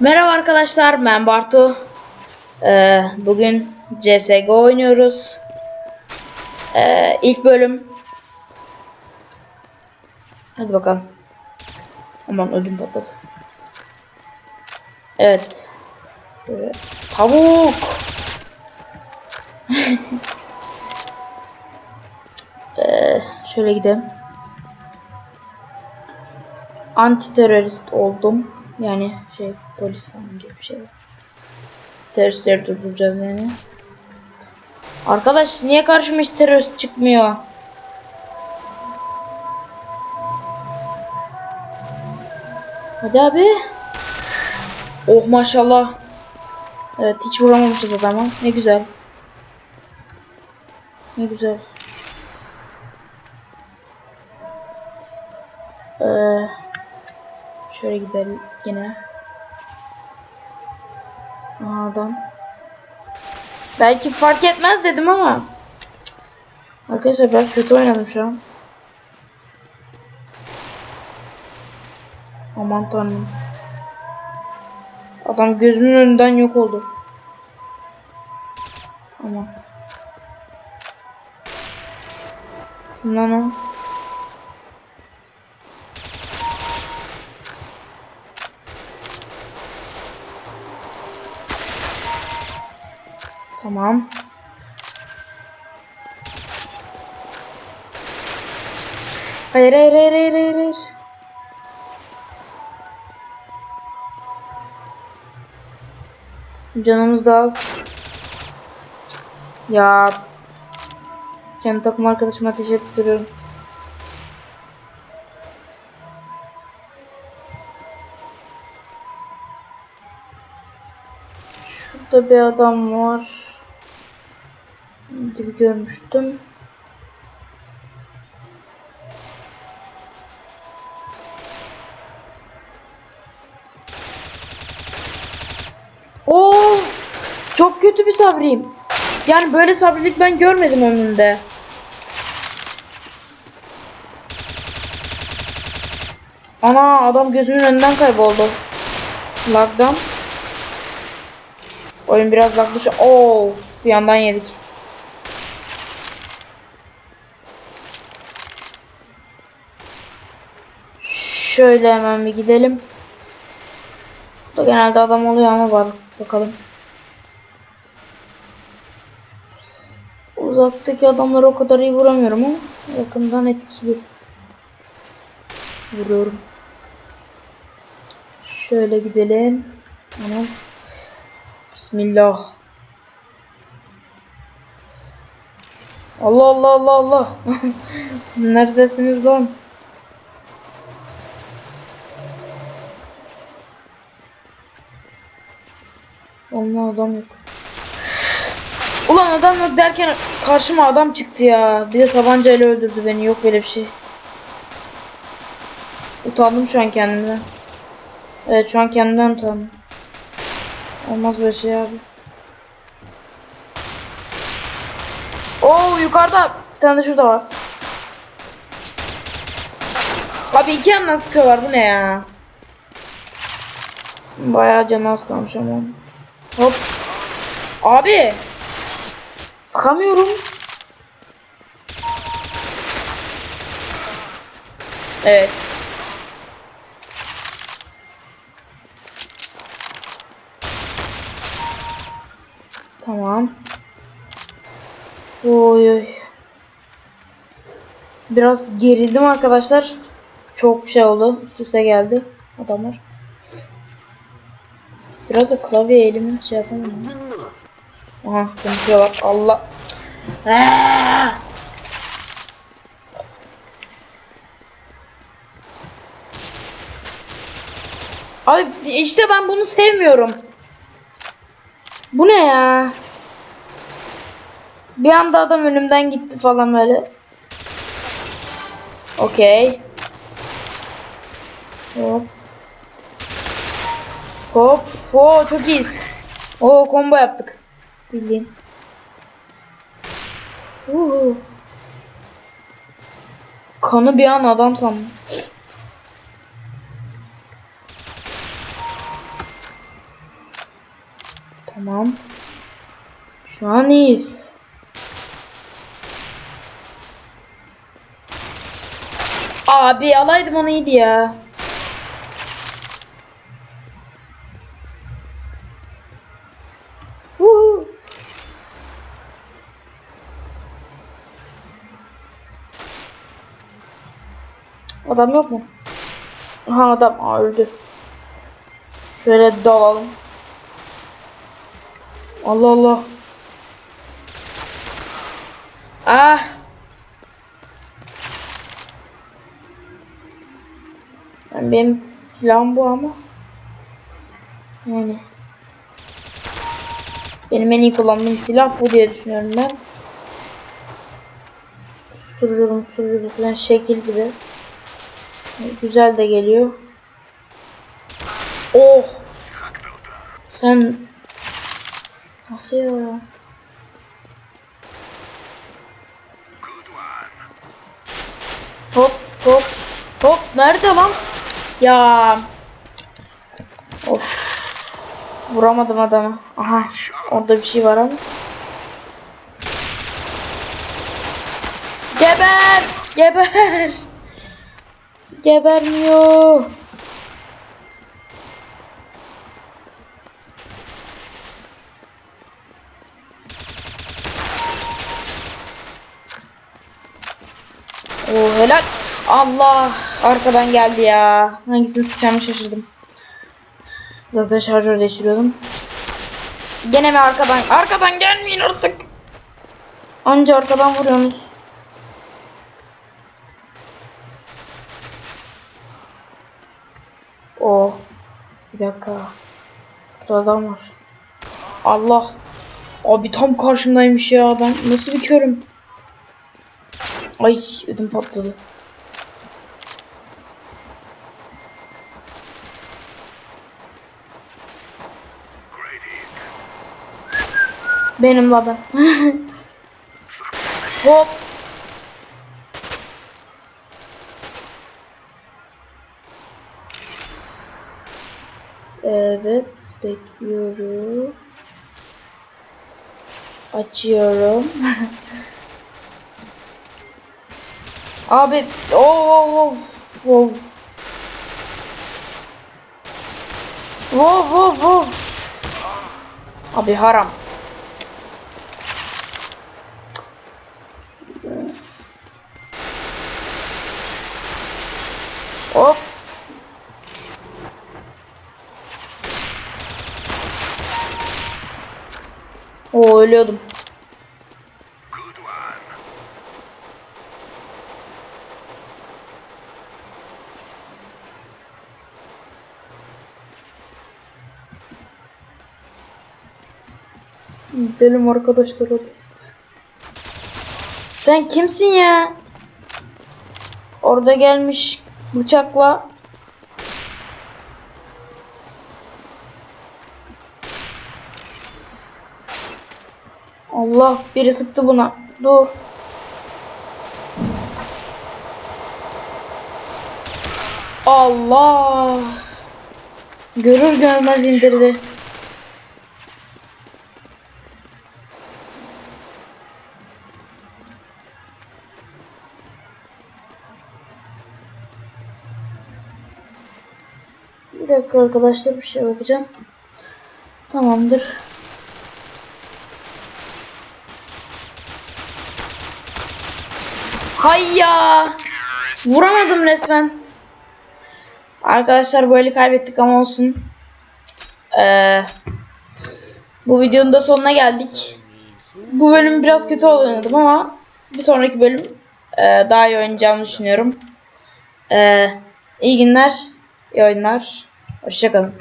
Merhaba arkadaşlar ben Bartu. Ee, bugün CSGO oynuyoruz. Ee, ilk bölüm. Hadi bakalım. Aman ödüm patladı. Evet. Şöyle. Tavuk. ee, şöyle gidelim. Anti terörist oldum. Yani şey polis falan gibi bir şey. Teröristleri durduracağız yani. Arkadaş niye karşıma hiç terörist çıkmıyor? Hadi abi. Oh maşallah. Evet hiç vuramamışız adama. Ne güzel. Ne güzel. Ee, şöyle gidelim yine. Aha adam. Belki fark etmez dedim ama. Arkadaşlar biraz kötü oynadım şu an. Aman tanrım. Adam gözümün önünden yok oldu. Aman. Kim lan o? Tamam. Hayır hayır hayır hayır hayır. Canımız da az. Ya. Kendi takım arkadaşıma ateş ettiriyorum. Şurada bir adam var. Gibi görmüştüm. Oo! Çok kötü bir sabriyim. Yani böyle sabrilik ben görmedim ömrümde. Ana adam gözümün önünden kayboldu. Lagdan. Oyun biraz lag dışı. Oo, bir yandan yedik. Şöyle hemen bir gidelim. Burada genelde adam oluyor ama bak bakalım. Uzaktaki adamları o kadar iyi vuramıyorum ama yakından etkili vuruyorum. Şöyle gidelim. Tamam. Bismillah. Allah Allah Allah Allah. Neredesiniz lan? Allah adam yok. Ulan adam yok derken karşıma adam çıktı ya. Bir de tabancayla öldürdü beni. Yok böyle bir şey. Utandım şu an kendimden. Evet şu an kendimden utandım. Olmaz böyle şey abi. Oo yukarıda bir tane de şurada var. Abi iki yandan sıkıyorlar bu ne ya? Bayağı canı az kalmış ama. Hop. Abi. Sıkamıyorum. Evet. Tamam. Oy oy. Biraz gerildim arkadaşlar. Çok şey oldu. Üst üste geldi adamlar. Biraz da klavye elimi şey yapamadım. Aha konuşuyorlar. Allah. Aa! Abi işte ben bunu sevmiyorum. Bu ne ya? Bir anda adam önümden gitti falan böyle. Okey. Hop. Hop. Oo çok iyiyiz. Oo combo yaptık. Bildiğin. Uhu. Kanı bir an adam sandım. Tamam. Şu an iyiyiz. Abi alaydım onu iyiydi ya. Adam yok mu? Aha adam öldü. Şöyle dalalım. Allah Allah. Ah. Yani benim silahım bu ama. Yani. Benim en iyi kullandığım silah bu diye düşünüyorum ben. Susturuyorum, susturuyorum falan şekil gibi. Güzel de geliyor. Oh. Sen nasıl ya? Hop hop hop nerede lan? Ya. Of. Vuramadım adamı. Aha. Orada bir şey var ama. Geber! Geber! Gebermiyor. Oo helal. Allah arkadan geldi ya. Hangisini sıkacağımı şaşırdım. Zaten şarjör değiştiriyordum. Gene mi arkadan? Arkadan gelmeyin artık. Anca arkadan vuruyorsunuz. O. Bir dakika. Burada adam var. Allah. Abi tam karşımdaymış ya. Ben nasıl bir? Ay ödüm patladı. Benim ben. Hop. Evet, bekliyorum. Açıyorum. Abi, oh, oh, oh, Wow, wow, wow. Abi haram. Hop. Oo ölüyordum. Gidelim arkadaşlar hadi. Sen kimsin ya? Orada gelmiş bıçakla. Allah biri sıktı buna. Dur. Allah. Görür görmez indirdi. Bir dakika arkadaşlar bir şey bakacağım. Tamamdır. Hayya! Vuramadım resmen. Arkadaşlar böyle kaybettik ama olsun. Ee, bu videonun da sonuna geldik. Bu bölüm biraz kötü oynadım ama bir sonraki bölüm e, daha iyi oynayacağımı düşünüyorum. Ee, iyi günler, iyi oyunlar. Hoşçakalın.